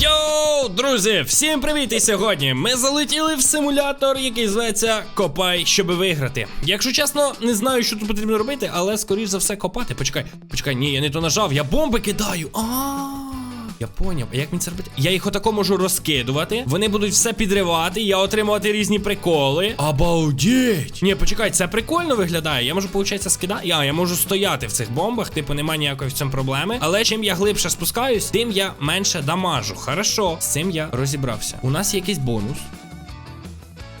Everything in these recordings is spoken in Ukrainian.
Йоу, друзі, всім привіт! І сьогодні ми залетіли в симулятор, який зветься Копай, щоби виграти. Якщо чесно, не знаю, що тут потрібно робити, але скоріш за все копати. Почекай, почекай, ні, я не то нажав, я бомби кидаю. Я поняв, а як мені це робити? Я їх отако можу розкидувати. Вони будуть все підривати, я отримувати різні приколи. Обалдеть! Ні, почекай, це прикольно виглядає. Я можу, виходить, скидати. Я, я можу стояти в цих бомбах, типу, немає ніякої в цьому проблеми. Але чим я глибше спускаюсь, тим я менше дамажу. Хорошо, з цим я розібрався. У нас є якийсь бонус.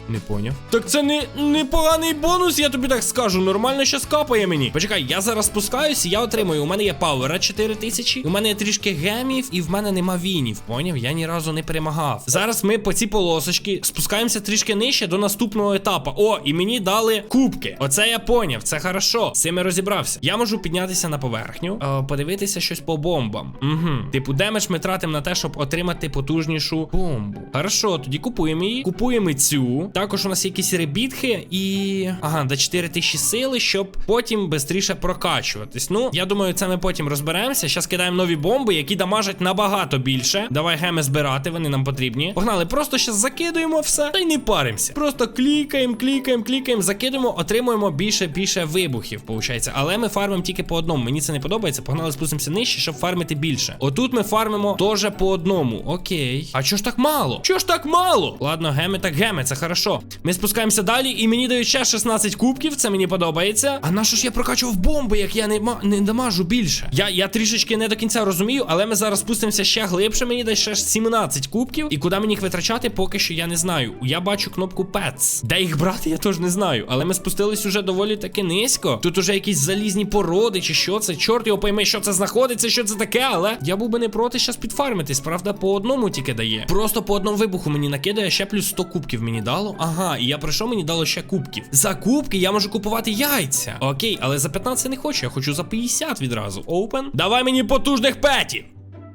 Не поняв. Так це не непоганий бонус, я тобі так скажу. Нормально що скапає мені. Почекай, я зараз спускаюсь, і я отримую. У мене є пауера 4000, у мене є трішки гемів, і в мене нема вінів. Поняв? Я ні разу не перемагав. Зараз ми по цій полосочці спускаємося трішки нижче до наступного етапу. О, і мені дали кубки. Оце я поняв, це хорошо. З цим я розібрався. Я можу піднятися на поверхню, е, подивитися щось по бомбам. Угу. Типу, демедж ми тратимо на те, щоб отримати потужнішу бомбу. Хорошо, тоді купуємо її. Купуємо цю. Також у нас є якісь ребітки і. Ага, до 4000 сили, щоб потім швидше прокачуватись. Ну, я думаю, це ми потім розберемося. Зараз кидаємо нові бомби, які дамажать набагато більше. Давай геми збирати, вони нам потрібні. Погнали, просто зараз закидуємо все та й не паримося. Просто клікаємо, клікаємо, клікаємо, закидуємо, отримуємо більше більше вибухів, виходить. Але ми фармимо тільки по одному. Мені це не подобається. Погнали, спустимося нижче, щоб фармити більше. Отут ми фармимо теж по одному. Окей. А чого ж так мало? Чого ж так мало? Ладно, геми так геми, це хорошо. Ми спускаємося далі, і мені дають ще 16 кубків, це мені подобається. А на що ж я прокачував бомби, як я не, не дамажу більше? Я, я трішечки не до кінця розумію, але ми зараз спустимося ще глибше. Мені дасть ще 17 кубків. І куди мені їх витрачати, поки що я не знаю. Я бачу кнопку Pets. Де їх брати, я теж не знаю. Але ми спустились уже доволі таки низько. Тут уже якісь залізні породи, чи що це. Чорт його пойме, що це знаходиться, що це таке, але я був би не проти щас підфармитись. Правда, по одному тільки дає. Просто по одному вибуху мені накидає, ще плюс 100 кубків мені дало. Ага, і я пройшов, мені дало ще кубків. За кубки я можу купувати яйця. Окей, але за 15 я не хочу, я хочу за 50 відразу. Open. Давай мені потужних петів.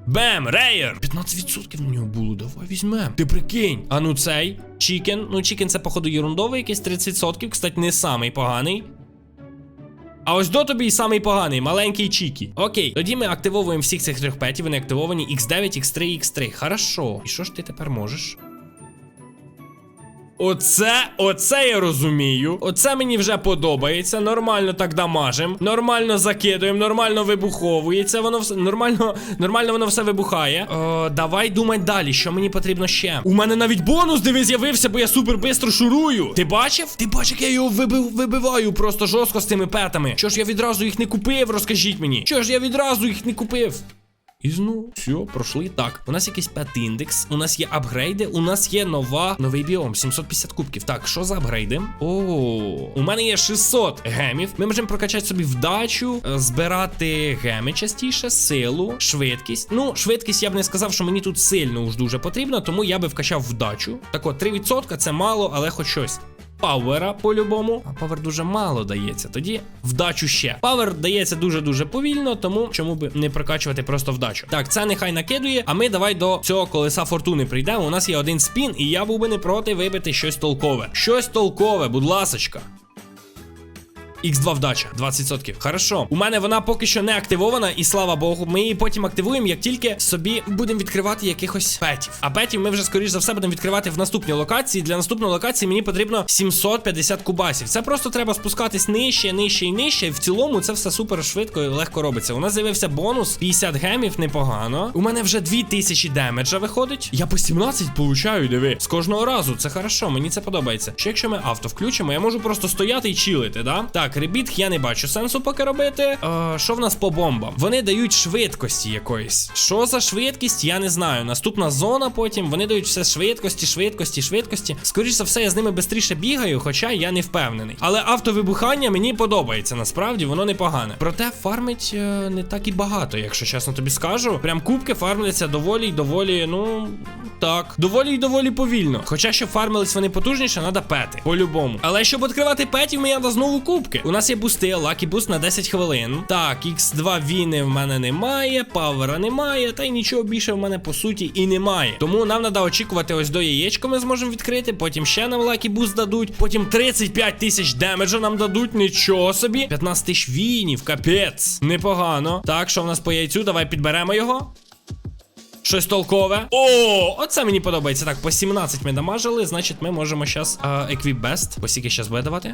Бем, рейер! 15% на нього було, давай візьмем. Ти прикинь. А ну цей. Чікен. Ну, чікен це, походу, ерундовий, якийсь 30%. Кстати, не самий поганий. А ось до тобі і самий поганий, маленький Чікі. Окей, тоді ми активовуємо всіх цих трьох петів, вони активовані X9, X3, X3. Хорошо. І що ж ти тепер можеш? Оце, оце я розумію. Оце мені вже подобається. Нормально так дамажим. Нормально закидуємо, нормально вибуховується. Воно все нормально, нормально воно все вибухає. О, давай думати далі, що мені потрібно ще. У мене навіть бонус диви з'явився, бо я супер бистро шурую. Ти бачив? Ти бачиш, як я його вибив, вибиваю просто жорстко з тими петами. Що ж я відразу їх не купив? Розкажіть мені. Що ж я відразу їх не купив? І знову все, пройшли. Так, у нас якийсь пет індекс, у нас є апгрейди, у нас є нова новий біом, 750 кубків. Так, що за апгрейди? О, у мене є 600 гемів. Ми можемо прокачати собі вдачу, е, збирати геми частіше, силу, швидкість. Ну, швидкість я б не сказав, що мені тут сильно уж дуже потрібно, тому я би вкачав вдачу. Так от, 3% це мало, але хоч щось. Пауера по-любому. А павер дуже мало дається. Тоді вдачу ще. Павер дається дуже-дуже повільно, тому чому би не прокачувати просто вдачу. Так, це нехай накидує. А ми давай до цього колеса фортуни прийдемо. У нас є один спін, і я був би не проти вибити щось толкове. Щось толкове, будь ласочка. X2 вдача, 20%. Хорошо. У мене вона поки що не активована, і слава Богу, ми її потім активуємо, як тільки собі будемо відкривати якихось петів. А петів ми вже, скоріш за все, будемо відкривати в наступній локації. Для наступної локації мені потрібно 750 кубасів. Це просто треба спускатись нижче, нижче і нижче. В цілому це все супер швидко і легко робиться. У нас з'явився бонус 50 гемів, непогано. У мене вже 2000 демеджа виходить. Я по 17 получаю, диви. З кожного разу. Це хорошо, мені це подобається. Що якщо ми авто включимо, я можу просто стояти і чилити, да? Так, ребіт, я не бачу сенсу поки робити. Е, що в нас по бомбам? Вони дають швидкості якоїсь. Що за швидкість, я не знаю. Наступна зона потім. Вони дають все швидкості, швидкості, швидкості. Скоріше за все, я з ними швидше бігаю, хоча я не впевнений. Але автовибухання мені подобається. Насправді воно непогане. Проте фармить е, не так і багато, якщо чесно тобі скажу. Прям кубки фармляться доволі й доволі, ну так, доволі й доволі повільно. Хоча щоб фармились вони потужніше, треба пети. По-любому. Але щоб відкривати петів, мені треба знову кубки. У нас є бусти, лакі буст на 10 хвилин. Так, X2 віни в мене немає, павера немає, та й нічого більше в мене по суті і немає. Тому нам треба очікувати ось до яєчко ми зможемо відкрити. Потім ще нам лакі буст дадуть. Потім 35 тисяч демеджа нам дадуть. Нічого собі. 15 тисяч вінів, капець. Непогано. Так, що в нас по яйцю? Давай підберемо його. Щось толкове. О, оце мені подобається. Так, по 17 ми дамажили, значить ми можемо зараз Best. По скільки зараз буде давати?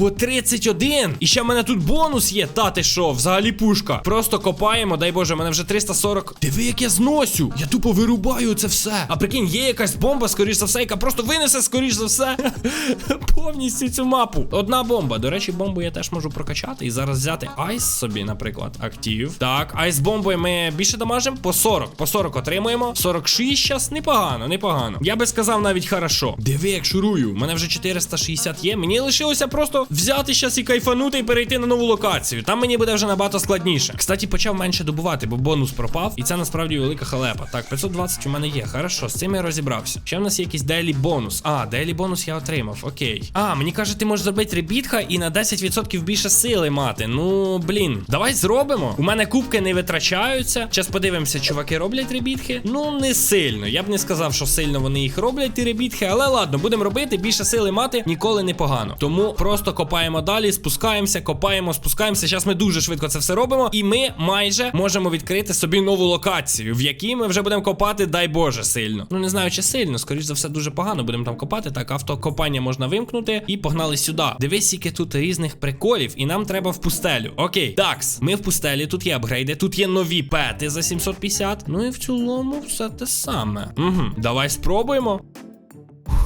По 31! І ще в мене тут бонус є. Та ти що, взагалі пушка. Просто копаємо, дай Боже, в мене вже 340. Диви, як я зносю. Я тупо вирубаю це все. А прикинь, є якась бомба, скоріш за все, яка просто винесе, скоріш за все, повністю цю мапу. Одна бомба. До речі, бомбу я теж можу прокачати і зараз взяти айс собі, наприклад, актив. Так, айс бомбою ми більше дамажимо. По 40. По 40 отримуємо. 46 зараз. Непогано, непогано. Я би сказав навіть хорошо. Диви, як шурую. У мене вже 460 є. Мені лишилося просто взяти щас і кайфанути і перейти на нову локацію. Там мені буде вже набагато складніше. Кстати, почав менше добувати, бо бонус пропав, і це насправді велика халепа. Так, 520 у мене є. Хорошо, з цим я розібрався. Ще в нас є якийсь дейлі бонус. А, дейлі бонус я отримав. Окей. А, мені каже, ти можеш зробити ребітха і на 10% більше сили мати. Ну, блін, давай зробимо. У мене кубки не витрачаються. Зараз подивимося, чуваки роблять ребітхи. Ну, не сильно. Я б не сказав, що сильно вони їх роблять, ті ребітхи, але ладно, будемо робити. Більше сили мати ніколи не погано. Тому просто копаємо далі, спускаємося, копаємо, спускаємося. Зараз ми дуже швидко це все робимо. І ми майже можемо відкрити собі нову локацію, в якій ми вже будемо копати, дай Боже, сильно. Ну не знаю, чи сильно, скоріш за все, дуже погано будемо там копати. Так, автокопання можна вимкнути і погнали сюди. Дивись, скільки тут різних приколів, і нам треба в пустелю. Окей, такс, ми в пустелі, тут є апгрейди, тут є нові пети за 750. Ну і в цілому все те саме. Угу, давай спробуємо.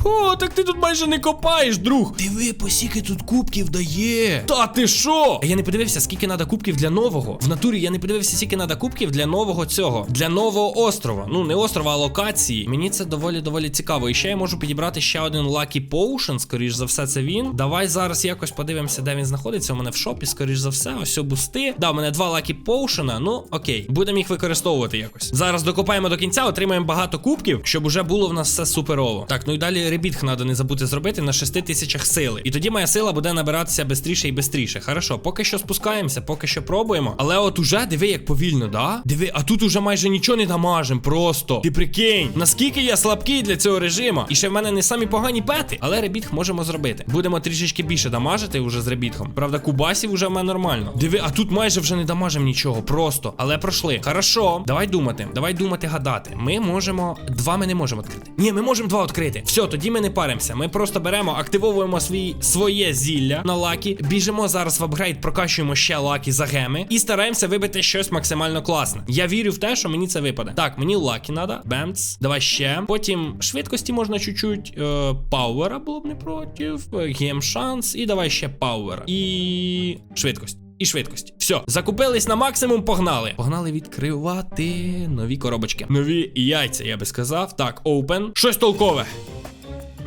О, так ти тут майже не копаєш, друг. Диви, по скільки тут кубків дає. Та ти що? Я не подивився, скільки треба кубків для нового. В натурі я не подивився, скільки треба кубків для нового цього. Для нового острова. Ну, не острова, а локації. Мені це доволі доволі цікаво. І ще я можу підібрати ще один Lucky Potion, скоріш за все, це він. Давай зараз якось подивимося, де він знаходиться. У мене в шопі, скоріш за все, ось бусти. Да, у мене два Lucky Potion. Ну, окей, будемо їх використовувати якось. Зараз докопаємо до кінця, отримаємо багато кубків, щоб уже було в нас все суперово. Так, ну і далі ребітх треба не забути зробити на 6 тисячах сили. І тоді моя сила буде набиратися бистріше і бистріше. Хорошо, поки що спускаємося, поки що пробуємо. Але от уже диви, як повільно, да? Диви, а тут уже майже нічого не дамажим. Просто. Ти прикинь, наскільки я слабкий для цього режиму. І ще в мене не самі погані пети, але ребітх можемо зробити. Будемо трішечки більше дамажити уже з ребітхом. Правда, кубасів уже в мене нормально. Диви, а тут майже вже не дамажим нічого. Просто. Але пройшли. Хорошо, давай думати. Давай думати, гадати. Ми можемо. Два ми не можемо відкрити. Ні, ми можемо два відкрити. Все, тоді ми не паримося. Ми просто беремо, активовуємо свій своє зілля на лакі, біжимо зараз в апгрейд, прокачуємо ще лакі за геми і стараємося вибити щось максимально класне. Я вірю в те, що мені це випаде. Так, мені лакі треба. Бемц. Давай ще. Потім швидкості можна чуть-чуть. Е, пауера було б не проти. Гем шанс. І давай ще пауера. І швидкость. І швидкость. Все, закупились на максимум, погнали. Погнали відкривати нові коробочки. Нові яйця, я би сказав. Так, open. Щось толкове.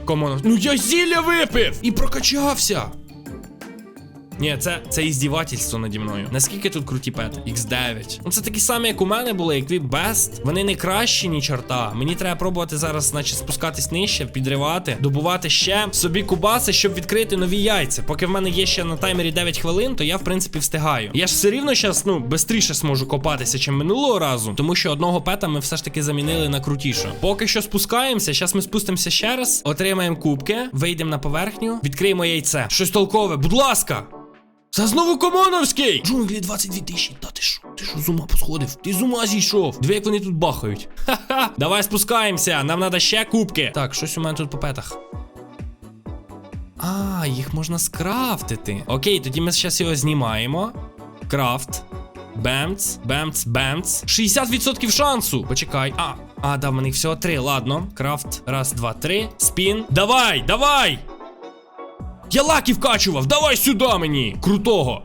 Комонов. Ну я зілля випив! І прокачався. Ні, це, це іздівательство наді мною. Наскільки тут круті пети? X9. Ну це такі самі, як у мене були, як Best. Вони не кращі, ні чорта. Мені треба пробувати зараз, значить, спускатись нижче, підривати, добувати ще собі кубаси, щоб відкрити нові яйця. Поки в мене є ще на таймері 9 хвилин, то я в принципі встигаю. Я ж все рівно зараз, ну, швидше зможу копатися, чим минулого разу, тому що одного пета ми все ж таки замінили на крутішого. Поки що спускаємося, зараз ми спустимося ще раз, отримаємо кубки, вийдемо на поверхню, відкриємо яйце. Щось толкове, будь ласка. Це знову Комоновський! Джунглі 22 тисячі. Та ти що? Ти що з ума посходив? Ти з ума зійшов. Дві як вони тут бахають. Ха-ха. Давай спускаємося. Нам треба ще кубки. Так, щось у мене тут по петах. А, їх можна скрафтити. Окей, тоді ми зараз його знімаємо. Крафт. Бемц, бемц, бемц. 60% шансу. Почекай. А, а, да, в мене їх всього три. Ладно. Крафт. Раз, два, три. Спін. Давай, давай! Я лаки вкачував! Давай сюди мені! Крутого!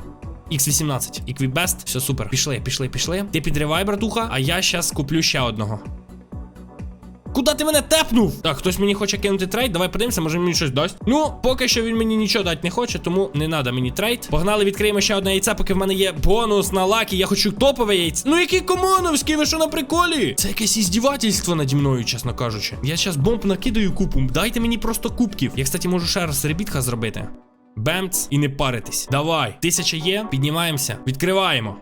X18, Equibest, все супер. Пішли, пішли, пішли. Ти підривай, братуха, а я щас куплю ще одного. Куда ти мене тепнув? Так, хтось мені хоче кинути трейд. Давай подивимося, може мені щось дасть. Ну, поки що він мені нічого дати не хоче, тому не треба мені трейд. Погнали, відкриємо ще одне яйце, поки в мене є бонус на лакі. Я хочу топове яйце. Ну який комоновський, ви що на приколі? Це якесь іздівательство наді мною, чесно кажучи. Я зараз бомб накидаю купу. Дайте мені просто кубків. Я, кстати, можу ще раз ребітка зробити. Бемц і не паритись. Давай. Тисяча є, піднімаємося, відкриваємо.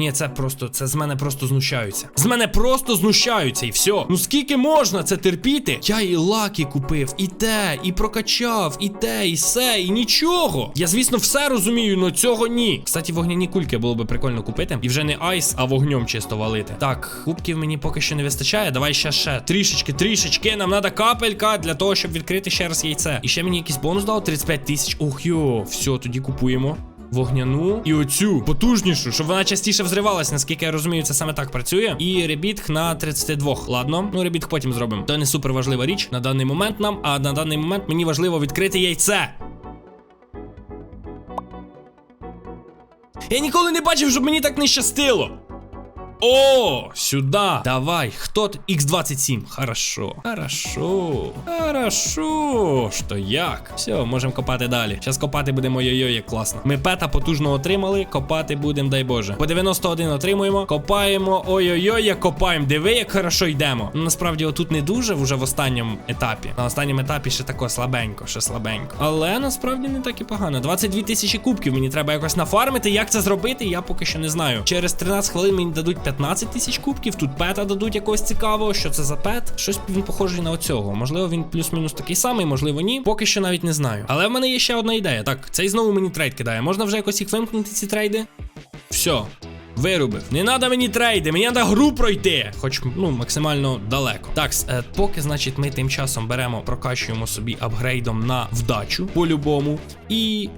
Ні, це просто, це з мене просто знущаються. З мене просто знущаються і все. Ну скільки можна це терпіти? Я і лаки купив, і те, і прокачав, і те, і все, і нічого. Я, звісно, все розумію, але цього ні. Кстати, вогняні кульки було би прикольно купити. І вже не айс, а вогнем чисто валити. Так, кубків мені поки що не вистачає. Давай ще ще. Трішечки, трішечки. Нам треба капелька для того, щоб відкрити ще раз яйце. І ще мені якийсь бонус дав 35 тисяч. Ох йо, все, тоді купуємо. Вогняну і оцю потужнішу, щоб вона частіше взривалась, наскільки я розумію, це саме так працює. І ребітх на 32. Ладно, ну ребітх потім зробимо. То не супер важлива річ на даний момент нам, а на даний момент мені важливо відкрити яйце. Я ніколи не бачив, щоб мені так не щастило. О, сюда. Давай. Кто ты? X27. Хорошо. Хорошо. Хорошо. Що як? Все, можемо копати далі. Зараз копати будемо ой-ой-ой, як класно. Ми пета потужно отримали. Копати будемо, дай Боже. По 91 отримуємо. Копаємо. Ой-ой-ой, як копаємо. Диви, як хорошо йдемо. Ну, насправді, отут не дуже вже в останньому етапі. На останньому етапі ще тако слабенько, ще слабенько. Але насправді не так і погано. 22 тисячі кубків. Мені треба якось нафармити. Як це зробити, я поки що не знаю. Через 13 хвилин мені дадуть 15 тисяч кубків. Тут пета дадуть якогось цікавого. Що це за пет? Щось він похожий на оцього. Можливо, він плюс-мінус такий самий, можливо, ні. Поки що навіть не знаю. Але в мене є ще одна ідея. Так, цей знову мені трейд кидає. Можна вже якось їх вимкнути, ці трейди? Все. Вирубив. Не треба мені трейди, мені треба гру пройти. Хоч ну максимально далеко. Так, е, поки, значить, ми тим часом беремо, прокачуємо собі апгрейдом на вдачу по-любому. І.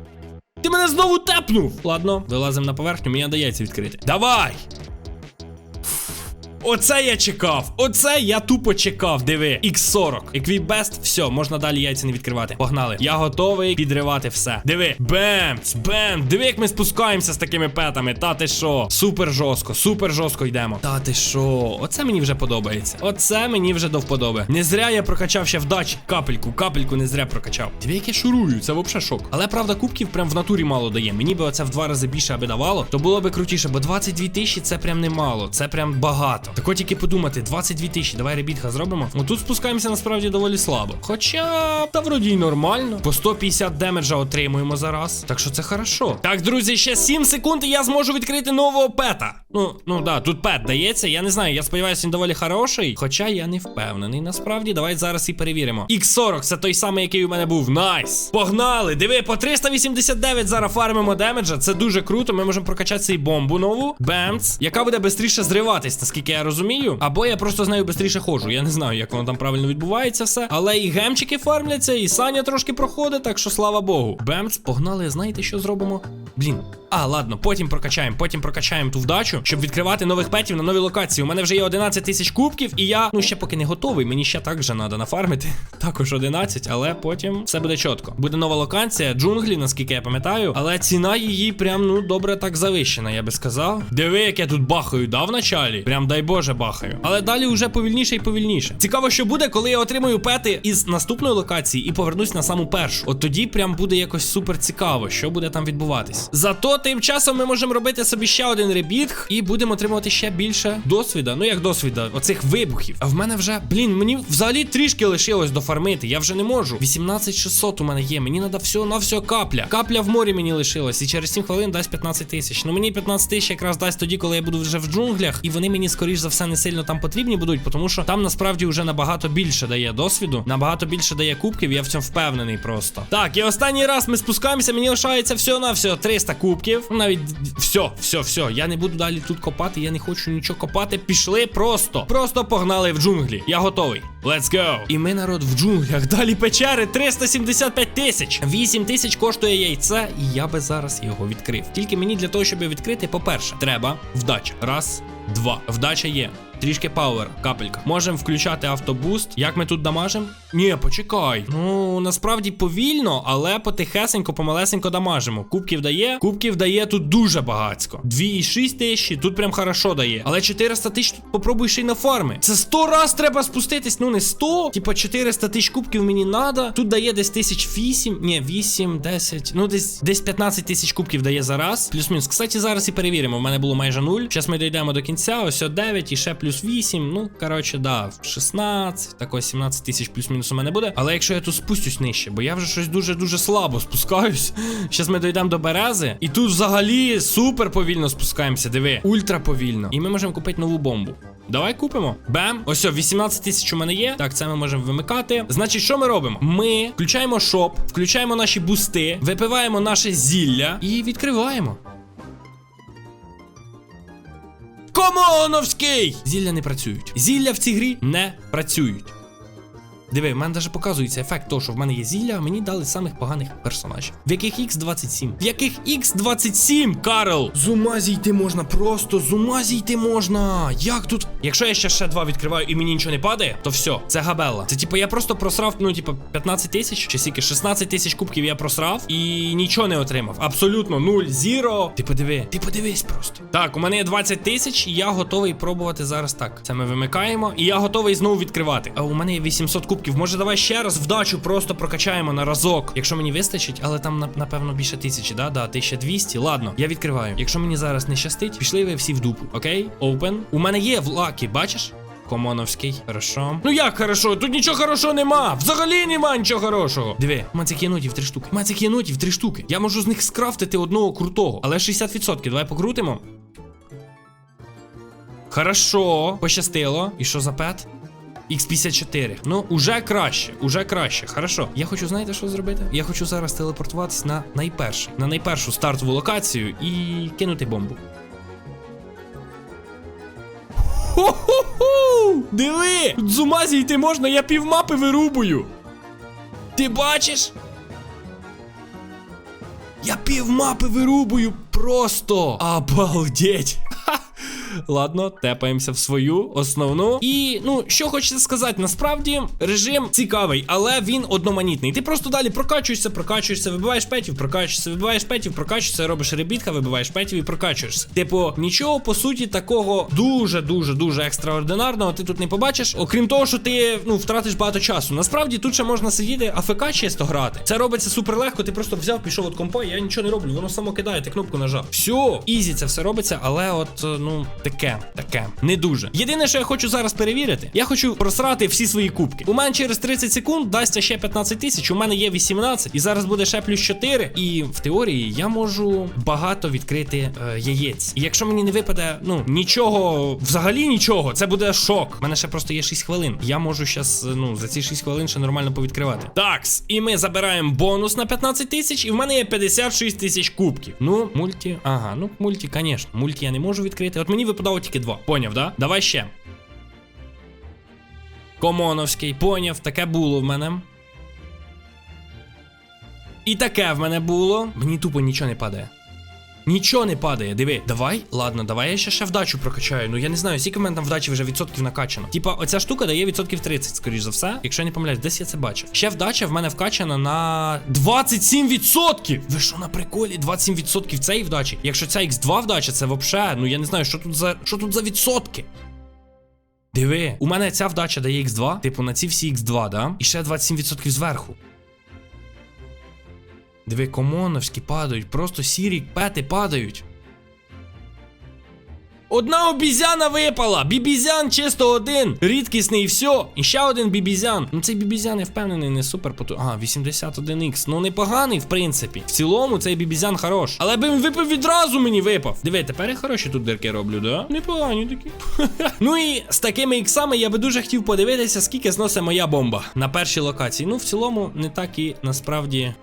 Ти мене знову тепнув! Ладно, вилазимо на поверхню, мені дається відкрити. Давай! Оце я чекав. Оце я тупо чекав. Диви. X40. Equibest, все, можна далі яйця не відкривати. Погнали. Я готовий підривати все. Диви. Бемц, бем. Диви, як ми спускаємося з такими петами. Та ти що? Супер жорстко, супер жорстко йдемо. Та ти що? Оце мені вже подобається. Оце мені вже до вподоби. Не зря я прокачав ще вдачі. Капельку, капельку не зря прокачав. Диви, як я шурую, це взагалі шок. Але правда, кубків прям в натурі мало дає. Мені би оце в два рази більше аби давало, то було би крутіше, бо 22 тисячі це прям немало. Це прям багато. Так от тільки подумати, 22 тисячі, давай ребітха зробимо. Ну тут спускаємося насправді доволі слабо. Хоча, та вроді й нормально. По 150 демеджа отримуємо зараз. Так що це хорошо. Так, друзі, ще 7 секунд, і я зможу відкрити нового пета. Ну, ну да, тут пет дається. Я не знаю, я сподіваюся, він доволі хороший. Хоча я не впевнений. Насправді, давай зараз і перевіримо. X40 це той самий, який у мене був. Найс! Погнали! Диви, по 389 зараз фармимо демеджа. Це дуже круто. Ми можемо прокачати цей бомбу нову. Бемц, яка буде швидше зриватись, наскільки я розумію. Або я просто з нею швидше ходжу. Я не знаю, як воно там правильно відбувається все. Але і гемчики фармляться, і Саня трошки проходить, так що слава Богу. Бемц, погнали, знаєте, що зробимо? Блін. А, ладно, потім прокачаємо, потім прокачаємо ту вдачу, щоб відкривати нових петів на нові локації. У мене вже є 11 тисяч кубків, і я ну ще поки не готовий. Мені ще так же треба нафармити. Також 11, але потім все буде чітко. Буде нова локація, джунглі, наскільки я пам'ятаю. Але ціна її прям ну добре так завищена, я би сказав. Диви, як я тут бахаю, да, в началі? Прям дай Боже бахаю. Але далі вже повільніше і повільніше. Цікаво, що буде, коли я отримую пети із наступної локації і повернусь на саму першу. От тоді прям буде якось супер цікаво, що буде там відбуватись. Зато тим часом ми можемо робити собі ще один ребітг і будемо отримувати ще більше досвіда. Ну як досвіда, оцих вибухів. А в мене вже, блін, мені взагалі трішки лишилось дофармити. Я вже не можу. 18600 у мене є. Мені треба всього на все капля. Капля в морі мені лишилась. І через 7 хвилин дасть 15 тисяч. Ну мені 15 тисяч якраз дасть тоді, коли я буду вже в джунглях, і вони мені, скоріш за все, не сильно там потрібні будуть, тому що там насправді вже набагато більше дає досвіду, набагато більше дає кубків. Я в цьому впевнений просто. Так, і останній раз ми спускаємося. Мені лишається всього на всього 300 кубків. Навіть все, все, все. Я не буду далі тут копати. Я не хочу нічого копати. Пішли просто. Просто погнали в джунглі. Я готовий. Let's go. І ми народ в джунглях. Далі печери 375 тисяч. 8 тисяч коштує яйце, і я би зараз його відкрив. Тільки мені для того, щоб відкрити, по-перше, треба вдача. Раз, два. Вдача є. Трішки пауер, капелька. Можемо включати автобуст. Як ми тут дамажимо? Ні, почекай. Ну насправді повільно, але потихесенько, помалесенько дамажимо. Кубків дає. Кубків дає тут дуже багацько. 2,6 тисячі, тут прям хорошо дає. Але 400 тисяч тут попробуй ще й на фарми. Це 100 раз треба спуститись. Ну не 100. Типа 400 тисяч кубків мені надо. Тут дає десь тисяч 8. Ні, 8, 10. Ну десь десь 15 тисяч кубків дає за раз. Плюс-мінус. Кстати, зараз і перевіримо. У мене було майже 0. Зараз ми дійдемо до кінця. Ось о 9 і ще плюс плюс 8, ну, коротше, да, 16, так ось 17 тисяч плюс-мінус у мене буде. Але якщо я тут спустюсь нижче, бо я вже щось дуже-дуже слабо спускаюсь. Зараз ми дійдемо до берези, і тут взагалі супер повільно спускаємося, диви, ультра повільно. І ми можемо купити нову бомбу. Давай купимо. Бем. Ось, 18 тисяч у мене є. Так, це ми можемо вимикати. Значить, що ми робимо? Ми включаємо шоп, включаємо наші бусти, випиваємо наше зілля і відкриваємо. Комоновський! Зілля не працюють. Зілля в цій грі не працюють. Диви, в мене навіть показується ефект того, що в мене є зілля, мені дали самих поганих персонажів. В яких X27? В яких X27, Карл? З ума зійти можна, просто з ума зійти можна. Як тут? Якщо я ще ще два відкриваю і мені нічого не падає, то все, це габелла. Це типу я просто просрав, ну, типу, 15 тисяч, чи скільки 16 тисяч кубків я просрав і нічого не отримав. Абсолютно нуль, зіро. Ти подиви, ти подивись просто. Так, у мене є 20 тисяч, і я готовий пробувати зараз так. Це ми вимикаємо, і я готовий знову відкривати. А у мене є 800 кубків. Може, давай ще раз вдачу просто прокачаємо на разок. Якщо мені вистачить, але там напевно більше тисячі, да? Да, 1200. Ладно, я відкриваю. Якщо мені зараз не щастить, пішли ви всі в дупу. Окей? Open. У мене є в лакі, бачиш? Комоновський, хорошо. Ну як хорошо? Тут нічого хорошого нема. Взагалі нема нічого хорошого. Диви, цих єнотів три штуки. Цих єнотів три штуки. Я можу з них скрафтити одного крутого, але 60%. Давай покрутимо. Хорошо, пощастило. І що за пет? X54. Ну, уже краще, уже краще. Хорошо. Я хочу, знаєте, що зробити? Я хочу зараз телепортуватись на найперший, на найпершу стартову локацію і кинути бомбу. Хо-хо-хо! Диви! З ума зійти можна, я півмапи вирубую. Ти бачиш? Я півмапи вирубую просто. Обалдеть. Ладно, тепаємося в свою основну. І ну, що хочеться сказати, насправді режим цікавий, але він одноманітний. Ти просто далі прокачуєшся, прокачуєшся, вибиваєш петів, прокачуєшся, вибиваєш петів, прокачуєшся, робиш ребітка, вибиваєш петів і прокачуєшся. Типу, нічого по суті такого дуже дуже дуже екстраординарного ти тут не побачиш. Окрім того, що ти ну втратиш багато часу. Насправді тут ще можна сидіти АФК чисто грати. Це робиться супер легко. Ти просто взяв, пішов від компа, я нічого не роблю, воно само кидає, ти кнопку нажав. Все, ізі це все робиться, але от е, ну таке, таке, не дуже. Єдине, що я хочу зараз перевірити, я хочу просрати всі свої кубки. У мене через 30 секунд дасться ще 15 тисяч. У мене є 18, і зараз буде ще плюс 4. І в теорії я можу багато відкрити е, яєць. І якщо мені не випаде, ну нічого, взагалі нічого, це буде шок. У мене ще просто є 6 хвилин. Я можу зараз, ну, за ці 6 хвилин ще нормально повідкривати. Такс, і ми забираємо бонус на 15 тисяч, і в мене є 56 тисяч кубків. Ну, мульті, ага, ну мульті, звісно. Мульті я не можу відкрити. От мені випадало тільки два. Поняв, да? Давай ще. Комоновський, поняв, таке було в мене. І таке в мене було. Мені тупо нічого не падає. Нічого не падає, диви. Давай, ладно, давай я ще ще вдачу прокачаю. Ну я не знаю, скільки в мене там вдачі вже відсотків накачано. Типа, оця штука дає відсотків 30, скоріш за все. Якщо я не помиляюсь, десь я це бачив. Ще вдача в мене вкачана на 27%! Ви що на приколі? 27% цієї вдачі. Якщо ця X2 вдача, це вообще, ну я не знаю, що тут за що тут за відсотки. Диви, у мене ця вдача дає X2, типу на ці всі X2, да? І ще 27% зверху. Диви, комоновські падають, просто сірі пети падають. Одна обізяна випала! Бібізян чисто один. Рідкісний і все. І ще один бібізян. Ну цей бібізян, я впевнений, не супер поту. Ага, 81х. Ну непоганий, в принципі. В цілому цей бібізян хорош. Але би він випав відразу мені випав. Диви, тепер я хороші тут дирки роблю, да? Непогані такі. ну і з такими іксами я би дуже хотів подивитися, скільки зносить моя бомба на першій локації. Ну, в цілому, не так і насправді.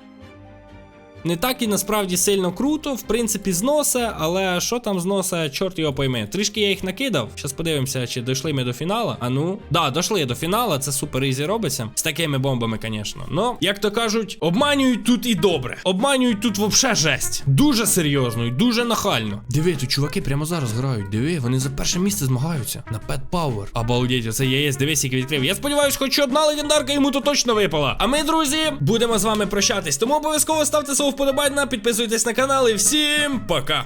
Не так і насправді сильно круто, в принципі, зносе, але що там зносе, чорт його пойме. Трішки я їх накидав. Зараз подивимося, чи дійшли ми до фінала. А ну, да, дійшли до фінала, це супер ізі робиться. З такими бомбами, звісно. Ну, як то кажуть, обманюють тут і добре. Обманюють тут вообще жесть. Дуже серйозно і дуже нахально. Диви, тут чуваки прямо зараз грають. Диви, вони за перше місце змагаються. На Pet Power. Обалдеть, це ЄС, дивись, який відкрив. Я сподіваюся, хоч одна легендарка йому то точно випала. А ми, друзі, будемо з вами прощатись. Тому обов'язково ставте свого вподобайна, підписуйтесь на канал і всім пока.